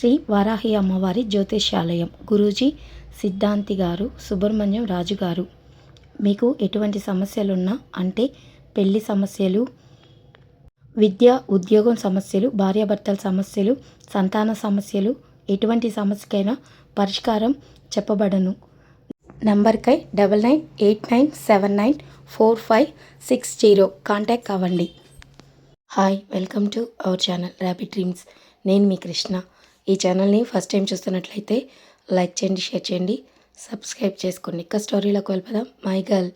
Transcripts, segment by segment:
శ్రీ వారాహి అమ్మవారి జ్యోతిష్యాలయం. గురూజీ సిద్ధాంతి గారు సుబ్రహ్మణ్యం రాజు గారు. మీకు ఎటువంటి సమస్యలున్నా అంటే పెళ్ళి సమస్యలు విద్య ఉద్యోగం సమస్యలు భార్యాభర్తల సమస్యలు సంతాన సమస్యలు ఎటువంటి సమస్యకైనా పరిష్కారం చెప్పబడను. నంబర్కై double nine eight nine seven nine four five six zero contact అవ్వండి. Hi welcome to our channel rapid dreams. నేను మీ కృష్ణ. ఈ ఛానల్ని ఫస్ట్ టైం చూస్తున్నట్లయితే లైక్ చేయండి షేర్ చేయండి సబ్స్క్రైబ్ చేసుకోండి. ఇక స్టోరీలోకి వెళ్ళిపోదాం. మై గర్ల్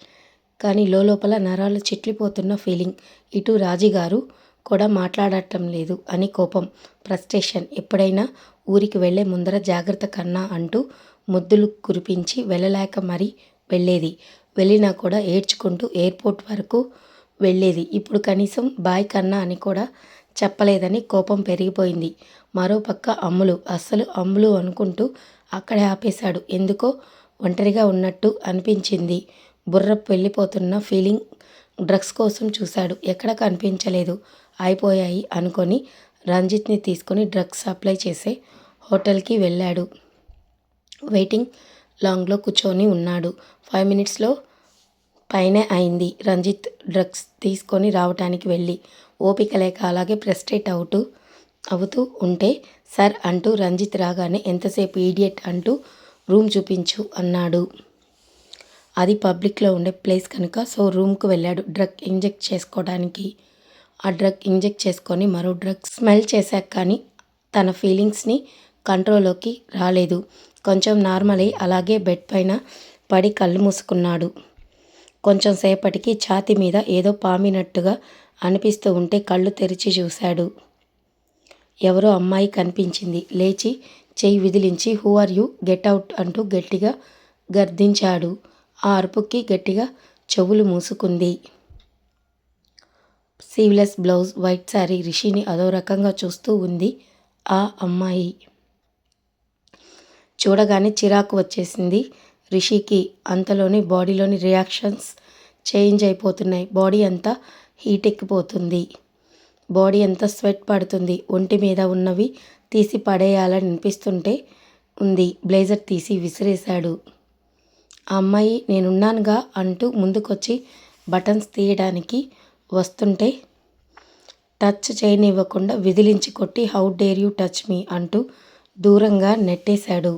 కానీ లోపల నరాలు చిట్లిపోతున్న ఫీలింగ్ ఇటు రాజీ గారు కూడా మాట్లాడటం లేదు అని కోపం ఫ్రస్ట్రేషన్ ఎప్పుడైనా ఊరికి వెళ్ళే ముందర జాగ్రత్త కన్నా అంటూ ముద్దులు కురిపించి వెళ్ళలేక మరి వెళ్ళేది. వెళ్ళినా కూడా ఏడ్చుకుంటూ ఎయిర్పోర్ట్ వరకు వెళ్ళేది. ఇప్పుడు కనీసం బాయ్ కన్నా అని కూడా చెప్పలేదని కోపం పెరిగిపోయింది. మరోపక్క అమ్ములు అస్సలు అమ్ములు అనుకుంటూ అక్కడే ఆపేశాడు. ఎందుకో ఒంటరిగా ఉన్నట్టు అనిపించింది. బుర్ర వెళ్ళిపోతున్న ఫీలింగ్ డ్రగ్స్ కోసం చూశాడు. ఎక్కడ కనిపించలేదు. అయిపోయాయి అనుకొని రంజిత్ని తీసుకొని డ్రగ్స్ సప్లై చేసే హోటల్కి వెళ్ళాడు. వెయిటింగ్ లాంగ్లో కూర్చొని ఉన్నాడు. ఫైవ్ మినిట్స్లో పైనే అయింది. రంజిత్ డ్రగ్స్ తీసుకొని రావటానికి వెళ్ళి ఓపిక లేక అలాగే ప్రెస్టేట్ అవుతూ అవుతూ ఉంటే సార్ అంటూ రంజిత్ రాగానే ఎంతసేపు ఈడియట్ అంటూ రూమ్ చూపించు అన్నాడు. అది పబ్లిక్లో ఉండే ప్లేస్ కనుక సో రూమ్కు వెళ్ళాడు డ్రగ్ ఇంజెక్ట్ చేసుకోవడానికి. ఆ డ్రగ్ ఇంజెక్ట్ చేసుకొని మరో డ్రగ్ స్మెల్ చేశాక కానీ తన ఫీలింగ్స్ని కంట్రోల్లోకి రాలేదు. కొంచెం నార్మల్ అయి అలాగే బెడ్ పైన పడి కళ్ళు మూసుకున్నాడు. కొంచెం సేపటికి ఛాతి మీద ఏదో పామినట్టుగా అనిపిస్తూ ఉంటే కళ్ళు తెరిచి చూశాడు. ఎవరో అమ్మాయి కనిపించింది. లేచి చెయ్యి విదిలించి who are you? Get out అంటూ గట్టిగా గర్దించాడు ఆ అరుపుకి గట్టిగా చెవులు మూసుకుంది. సీవ్లెస్ బ్లౌజ్ వైట్ శారీ రిషిని అదో రకంగా చూస్తూ ఉంది ఆ అమ్మాయి. చూడగానే చిరాకు వచ్చేసింది రిషికి. అంతలోని బాడీలోని రియాక్షన్స్ చేంజ్ అయిపోతున్నాయి. బాడీ అంతా హీట్ ఎక్కిపోతుంది. బాడీ ఎంత స్వెట్ పడుతుంది ఒంటి మీద ఉన్నవి తీసి పడేయాలని అనిపిస్తుంటే ఉంది. బ్లేజర్ తీసి విసిరేశాడు. ఆ అమ్మాయి నేనున్నానుగా అంటూ ముందుకొచ్చి బటన్స్ తీయడానికి వస్తుంటే టచ్ చేయనివ్వకుండా విదిలించి కొట్టి how dare you touch me అంటూ దూరంగా నెట్టేశాడు.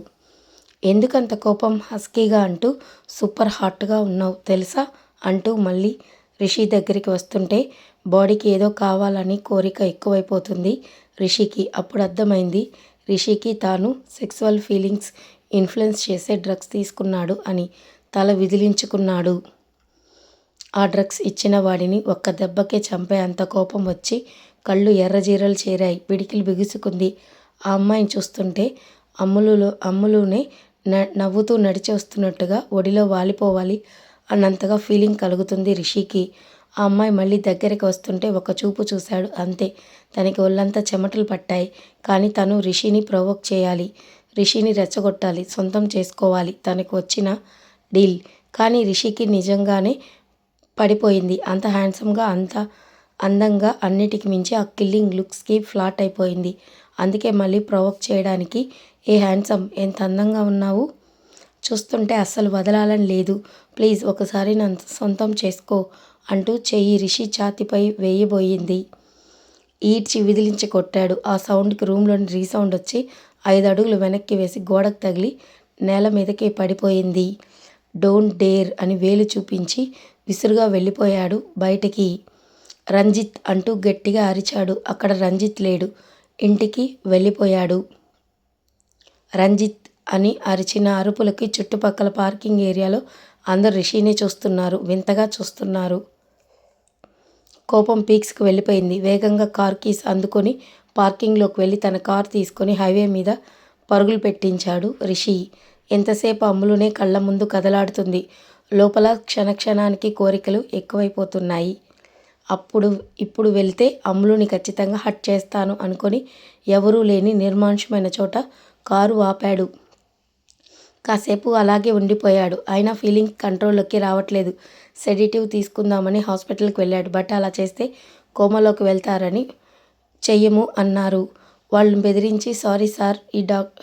ఎందుకంత కోపం హస్కీగా అంటూ సూపర్ హాట్గా ఉన్నావు తెలుసా? అంటూ మళ్ళీ రిషి దగ్గరికి వస్తుంటే బాడీకి ఏదో కావాలని కోరిక ఎక్కువైపోతుంది. రిషికి అప్పుడు అర్థమైంది రిషికి తాను సెక్సువల్ ఫీలింగ్స్ ఇన్ఫ్లుయెన్స్ చేసే డ్రగ్స్ తీసుకున్నాడు అని తల విదిలించుకున్నాడు. ఆ డ్రగ్స్ ఇచ్చిన వాడిని ఒక్క దెబ్బకే చంపే అంత కోపం వచ్చి కళ్ళు ఎర్రజీరలు చేరాయి పిడికిలు బిగుసుకుంది. ఆ అమ్మాయిని చూస్తుంటే అమ్ములులో అమ్ములునే న నవ్వుతూ నడిచి వస్తున్నట్టుగా ఒడిలో వాలిపోవాలి అన్నంతగా ఫీలింగ్ కలుగుతుంది రిషికి. ఆ అమ్మాయి మళ్ళీ దగ్గరికి వస్తుంటే ఒక చూపు చూశాడు. అంతే తనకి ఒళ్ళంతా చెమటలు పట్టాయి. కానీ తను రిషిని ప్రొవోక్ చేయాలి. రిషిని రెచ్చగొట్టాలి. సొంతం చేసుకోవాలి. తనకు వచ్చిన డీల్. కానీ రిషికి నిజంగానే పడిపోయింది. అంత హ్యాండ్సమ్గా అంత అందంగా అన్నిటికి మించి ఆ కిల్లింగ్ లుక్స్కి ఫ్లాట్ అయిపోయింది. అందుకే మళ్ళీ ప్రొవోక్ చేయడానికి ఏ హ్యాండ్సమ్ ఎంత అందంగా ఉన్నావు? చూస్తుంటే అస్సలు వదలాలని లేదు. ప్లీజ్ ఒకసారి నన్ను సొంతం చేసుకో అంటూ చెయ్యి రిషి ఛాతిపై వేయబోయింది. ఈడ్చి విదిలించి కొట్టాడు. ఆ సౌండ్కి రూమ్లోని రీసౌండ్ వచ్చి ఐదు అడుగులు వెనక్కి వేసి గోడకు తగిలి నేల మీదకే పడిపోయింది. డోంట్ డేర్ అని వేలు చూపించి విసురుగా వెళ్ళిపోయాడు బయటికి. రంజిత్ అంటూ గట్టిగా అరిచాడు. అక్కడ రంజిత్ లేడు. ఇంటికి వెళ్ళిపోయాడు. రంజిత్ అని అరిచిన అరుపులకి చుట్టుపక్కల పార్కింగ్ ఏరియాలో అందరు రిషిని చూస్తున్నారు వింతగా చూస్తున్నారు. కోపం పీక్స్కి వెళ్ళిపోయింది. వేగంగా కార్ కీస్ అందుకొని పార్కింగ్లోకి వెళ్ళి తన కార్ తీసుకొని హైవే మీద పరుగులు పెట్టించాడు రిషి. ఎంతసేపు అమ్ములునే కళ్ళ ముందు కదలాడుతుంది. లోపల క్షణక్షణానికి కోరికలు ఎక్కువైపోతున్నాయి. అప్పుడు ఇప్పుడు వెళ్తే అమ్ములుని ఖచ్చితంగా హట్ చేస్తాను అనుకొని ఎవరూ లేని నిర్మానుషమైన చోట కారు ఆపాడు. కాసేపు అలాగే ఉండిపోయాడు. అయినా ఫీలింగ్ కంట్రోల్లోకి రావట్లేదు. సెడిటివ్ తీసుకుందామని హాస్పిటల్కి వెళ్ళాడు. బట్ అలా చేస్తే కోమలోకి వెళ్తారని చెయ్యము అన్నారు. వాళ్ళని బెదిరించి సారీ సార్ ఈ డాక్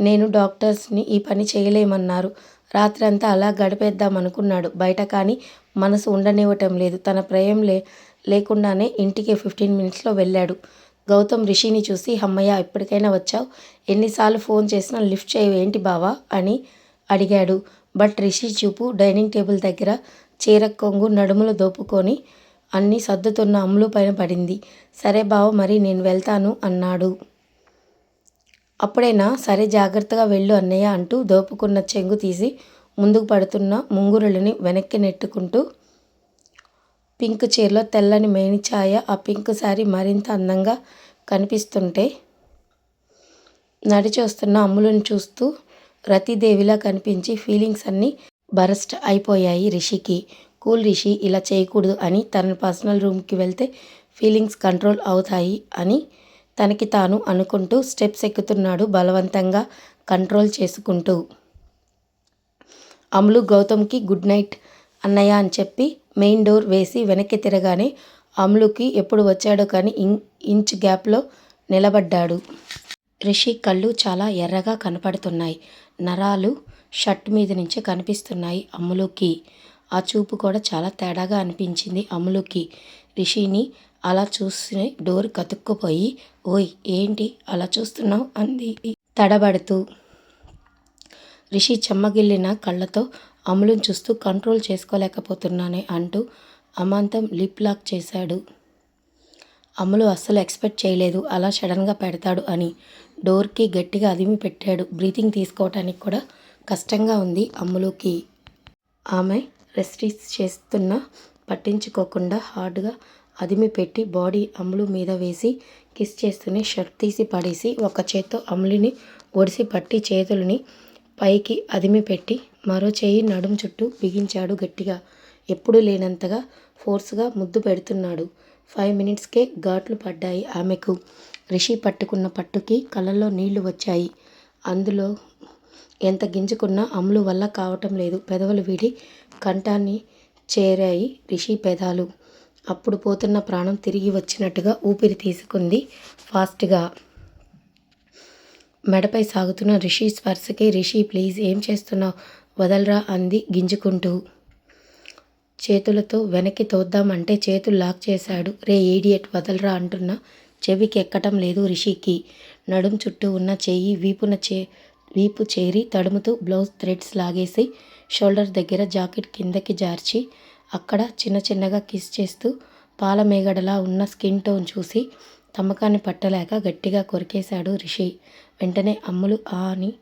నేను డాక్టర్స్ని ఈ పని చేయలేమన్నారు. రాత్రంతా అలా గడిపేద్దాం అనుకున్నాడు. బయట కానీ మనసు ఉండనివ్వటం లేదు. తన ప్రయం లే లేకుండానే ఇంటికి ఫిఫ్టీన్ మినిట్స్లో వెళ్ళాడు. గౌతమ్ రిషిని చూసి అమ్మయ్య ఎప్పటికైనా వచ్చావు? ఎన్నిసార్లు ఫోన్ చేసినా లిఫ్ట్ చేయవు ఏంటి బావా? అని అడిగాడు. బట్ రిషి చూపు డైనింగ్ టేబుల్ దగ్గర చీర కొంగు నడుములు దోపుకొని అన్నీ సర్దుతున్న అమ్ములు పైన పడింది. సరే బావ మరి నేను వెళ్తాను అన్నాడు. అప్పుడైనా? సరే జాగ్రత్తగా వెళ్ళు అన్నయ్య అంటూ దోపుకున్న చెంగు తీసి ముందుకు పడుతున్న ముంగురులని వెనక్కి నెట్టుకుంటూ పింక్ చీరలో తెల్లని మేనిఛాయ ఆ పింక్ శారీ మరింత అందంగా కనిపిస్తుంటే నడిచొస్తున్న అమ్ములను చూస్తూ రతిదేవిలా కనిపించి ఫీలింగ్స్ అన్నీ బరస్ట్ అయిపోయాయి రిషికి. కూల్ రిషి ఇలా చేయకూడదు అని తన పర్సనల్ రూమ్కి వెళ్తే ఫీలింగ్స్ కంట్రోల్ అవుతాయి అని తనకి తాను అనుకుంటూ స్టెప్స్ ఎక్కుతున్నాడు బలవంతంగా కంట్రోల్ చేసుకుంటూ. అమలు గౌతమ్కి గుడ్ నైట్ అన్నయ్య అని చెప్పి మెయిన్ డోర్ వేసి వెనక్కి తిరగానే అమలుకి ఎప్పుడు వచ్చాడో కానీ ఇం ఇంచ్ గ్యాప్లో నిలబడ్డాడు. రిషి కళ్ళు చాలా ఎర్రగా కనపడుతున్నాయి. నరాలు షర్ట్ మీద నుంచి కనిపిస్తున్నాయి అమ్ములుకి. ఆ చూపు కూడా చాలా తేడాగా అనిపించింది అమ్ములుకి. రిషిని అలా చూసి డోర్ కతుక్కుపోయి ఓయ్ ఏంటి అలా చూస్తున్నావు? అంది. తడబడుతూ రిషి చెమ్మగిల్లిన కళ్ళతో అమలును చూస్తూ కంట్రోల్ చేసుకోలేకపోతున్నానే అంటూ అమాంతం లిప్ లాక్ చేశాడు. అమలు అస్సలు ఎక్స్పెక్ట్ చేయలేదు. అలా సడన్గా పెడతాడు అని డోర్కి గట్టిగా అదిమి పెట్టాడు. బ్రీతింగ్ తీసుకోవటానికి కూడా కష్టంగా ఉంది అమ్ములుకి ఆమె రెస్ట్రీస్ చేస్తున్నా పట్టించుకోకుండా హార్డ్గా అదిమి పెట్టి బాడీ అమ్ములు మీద వేసి కిస్ చేస్తూనే షర్ట్ తీసి పడేసి ఒక చేత్తో అమ్ములిని ఒడిసి పట్టి చేతులని పైకి అదిమి పెట్టి మరో చేయి నడుం చుట్టూ బిగించాడు గట్టిగా. ఎప్పుడు లేనంతగా ఫోర్స్గా ముద్దు పెడుతున్నాడు. ఫైవ్ మినిట్స్కే ఘాట్లు పడ్డాయి ఆమెకు. రిషి పట్టుకున్న పట్టుకి కళ్ళల్లో నీళ్ళు వచ్చాయి. అందులో ఎంత గింజుకున్నా అమ్ములు వల్ల కావటం లేదు. పెదవులు వీడి కంఠాన్ని చేరాయి రిషి పెదాలు. అప్పుడు పోతున్న ప్రాణం తిరిగి వచ్చినట్టుగా ఊపిరి తీసుకుంది ఫాస్ట్గా. మెడపై సాగుతున్న రిషి స్పర్శకి రిషి ప్లీజ్ ఏం చేస్తున్నావు? వదలరా అంది గింజుకుంటూ. చేతులతో వెనక్కి తోద్దామంటే చేతులు లాక్ చేశాడు. రే ఏడియట్ వదలరా అంటున్నా చెవికి ఎక్కటం లేదు రిషికి. నడుం చుట్టూ ఉన్న చెయ్యి వీపున చే వీపు చేరి తడుముతూ బ్లౌజ్ థ్రెడ్స్ లాగేసి షోల్డర్ దగ్గర జాకెట్ కిందకి జార్చి అక్కడ చిన్న చిన్నగా కిస్ చేస్తూ పాల మేగడలా ఉన్న స్కిన్ టోన్ చూసి తమ్మకాన్ని పట్టలేక గట్టిగా కొరికేశాడు రిషి. వెంటనే అమ్ములు ఆ అని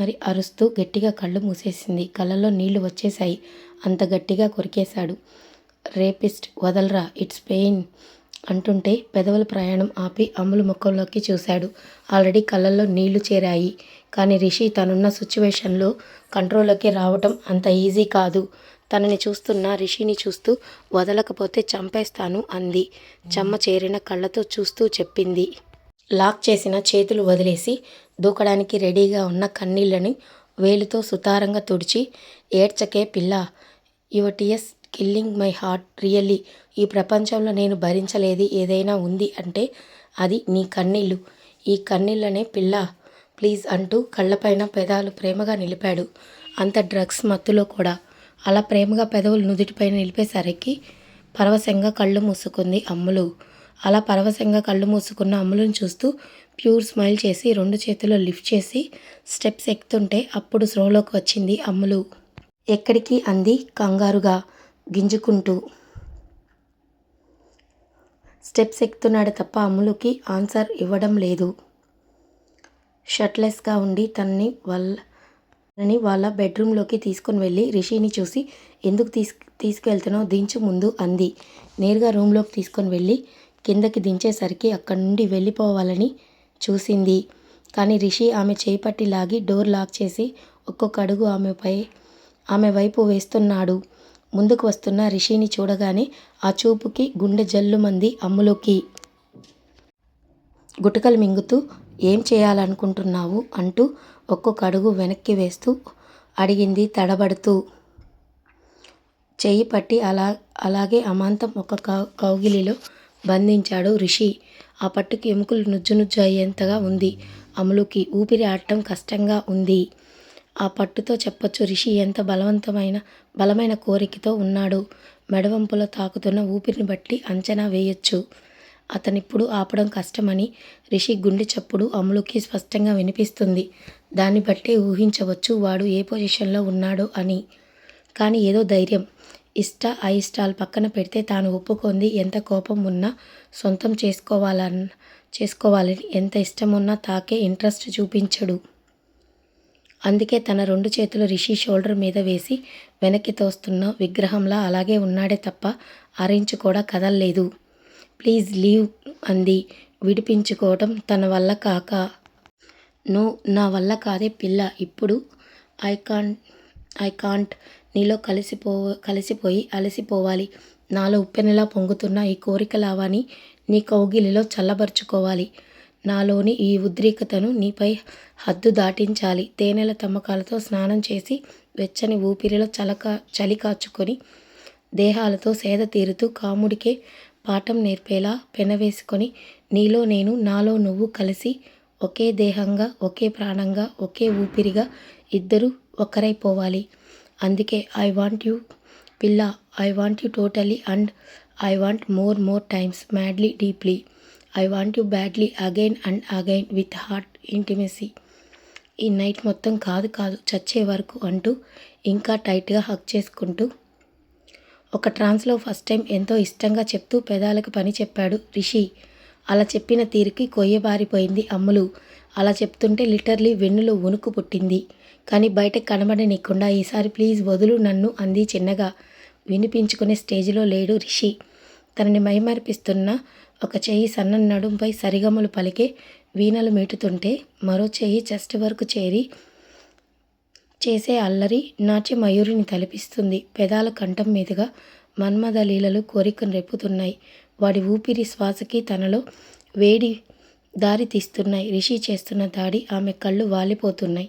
మరి అరుస్తూ గట్టిగా కళ్ళు మూసేసింది. కళ్ళల్లో నీళ్ళు వచ్చేశాయి. అంత గట్టిగా కొరికేశాడు. రేపిస్ట్ వదలరా ఇట్స్ పెయిన్ అంటుంటే పెదవుల ప్రయాణం ఆపి అమ్ములు ముఖంలోకి చూశాడు. ఆల్రెడీ కళ్ళల్లో నీళ్ళు చేరాయి. కానీ రిషి తనున్న సిచ్యువేషన్లో కంట్రోల్లోకి రావటం అంత ఈజీ కాదు. తనని చూస్తున్న రిషిని చూస్తూ వదలకపోతే చంపేస్తాను అంది. చెమ్మ చేరిన కళ్ళతో చూస్తూ చెప్పింది. లాక్ చేసిన చేతులు వదిలేసి దూకడానికి రెడీగా ఉన్న కన్నీళ్ళని వేలుతో సుతారంగా తుడిచి ఏడ్చకే పిల్ల your tears killing my heart really. ఈ ప్రపంచంలో నేను భరించలేది ఏదైనా ఉంది అంటే అది నీ కన్నీళ్ళు. ఈ కన్నీళ్ళనే పిల్ల ప్లీజ్ అంటూ కళ్ళపైన పెదాలు ప్రేమగా నిలిపాడు. అంత డ్రగ్స్ మత్తులో కూడా అలా ప్రేమగా పెదవులు నుదుటిపైన నిలిపేసరికి పరవశంగా కళ్ళు మూసుకుంది అమ్ములు. అలా పరవశంగా కళ్ళు మూసుకున్న అమ్ములను చూస్తూ ప్యూర్ స్మైల్ చేసి రెండు చేతుల్లో లిఫ్ట్ చేసి స్టెప్స్ ఎక్కుతుంటే అప్పుడు స్లోలోకి వచ్చింది అమ్ములు. ఎక్కడికి? అంది కంగారుగా గింజుకుంటూ. స్టెప్స్ ఎక్కుతున్నాడు తప్ప అమ్ములుకి ఆన్సర్ ఇవ్వడం లేదు. షర్ట్లెస్గా ఉండి తనని వాళ్ళ తనని వాళ్ళ బెడ్రూమ్లోకి తీసుకొని వెళ్ళి రిషిని చూసి ఎందుకు తీసు తీసుకెళ్తున్నావు? దించు ముందు అంది. నేరుగా రూమ్లోకి తీసుకొని వెళ్ళి కిందకి దించేసరికి అక్కడి నుండి వెళ్ళిపోవాలని చూసింది. కానీ రిషి ఆమె చేపట్టి లాగి డోర్ లాక్ చేసి ఒక్కొక్క అడుగు ఆమెపై ఆమె వైపు వేస్తున్నాడు. ముందుకు వస్తున్న రిషిని చూడగానే ఆ చూపుకి గుండె జల్లుమంది అమ్ములోకి. గుటకలు మింగుతూ ఏం చేయాలనుకుంటున్నావు? అంటూ ఒక్కొక్క అడుగు వెనక్కి వేస్తూ అడిగింది తడబడుతూ. చేయి పట్టి అలా అలాగే అమాంతం ఒక కౌగిలిలో బంధించాడు రిషి. ఆ పట్టుకి ఎముకలు నుజ్జు నుజ్జు అయ్యేంతగా ఉంది. అమలుకి ఊపిరి ఆడటం కష్టంగా ఉంది. ఆ పట్టుతో చెప్పొచ్చు రిషి ఎంత బలవంతమైన బలమైన కోరికతో ఉన్నాడు. మెడవంపులో తాకుతున్న ఊపిరిని బట్టి అంచనా వేయొచ్చు. అతనిప్పుడు ఆపడం కష్టమని రిషి గుండె చప్పుడు అమలుకి స్పష్టంగా వినిపిస్తుంది. దాన్ని బట్టే ఊహించవచ్చు వాడు ఏ పొజిషన్లో ఉన్నాడో అని. కానీ ఏదో ధైర్యం. ఇష్ట అయిష్టాలు పక్కన పెడితే తాను ఒప్పుకుంది ఎంత కోపం ఉన్నా సొంతం చేసుకోవాలన్న చేసుకోవాలని ఎంత ఇష్టం ఉన్నా తాకే ఇంట్రెస్ట్ చూపించడు. అందుకే తన రెండు చేతులు రిషి షోల్డర్ మీద వేసి వెనక్కి తోస్తున్న విగ్రహంలా అలాగే ఉన్నాడే తప్ప అరించు కూడా కదల్లేదు. ప్లీజ్ లీవ్ అంది. విడిపించుకోవటం తన వల్ల కాక. నో నా వల్ల కాదే పిల్ల. ఇప్పుడు ఐ కాంట్ ఐ కాంట్ నీలో కలిసిపో కలిసిపోయి అలసిపోవాలి. నాలో ఉప్పెనలా పొంగుతున్న ఈ కోరిక లావాని నీ కౌగిలిలో చల్లబరుచుకోవాలి. నాలోని ఈ ఉద్రిక్తతను నీపై హద్దు దాటించాలి. తేనెల తమ్మకాలతో స్నానం చేసి వెచ్చని ఊపిరిలో చలక చలి కాచుకొని దేహాలతో సేద తీరుతూ కాముడికే పాఠం నేర్పేలా పెనవేసుకొని నీలో నేను నాలో నువ్వు కలిసి ఒకే దేహంగా ఒకే ప్రాణంగా ఒకే ఊపిరిగా ఇద్దరు ఒక్కరైపోవాలి అందుకే ఐ వాంట్ యూ పిల్ల I want you totally and I want more more times madly deeply I want you badly again and again with heart intimacy ఈ నైట్ మొత్తం కాదు కాదు చచ్చే వరకు అంటూ ఇంకా టైట్గా హక్ చేసుకుంటూ ఒక ట్రాన్స్లో ఫస్ట్ టైం ఎంతో ఇష్టంగా చెప్తూ పెదాలకు పని చెప్పాడు రిషి. అలా చెప్పిన తీరుకి కొయ్యబారిపోయింది అమ్ములు. అలా చెప్తుంటే లిటర్లీ వెన్నులో వణుకు పుట్టింది. కానీ బయటకు కనబడనీయకుండా ఈసారి ప్లీజ్ వదులు నన్ను అంది చిన్నగా. వినిపించుకునే స్టేజిలో లేడు రిషి. తనని మైమర్పిస్తున్న ఒక చెయ్యి సన్న నడుంపై సరిగమలు పలికే వీణలు మీటుతుంటే మరో చెయ్యి చెస్ట్ వరకు చేరి చేసే అల్లరి నాట్య మయూరిని తలపిస్తుంది. పెదాల కంఠం మీదుగా మన్మథ లీలలు కోరికను రేపుతున్నాయి. వాడి ఊపిరి శ్వాసకి తనలో వేడి దారి తీస్తున్నాయి. రిషి చేస్తున్న దాడి ఆమె కళ్ళు వాలిపోతున్నాయి.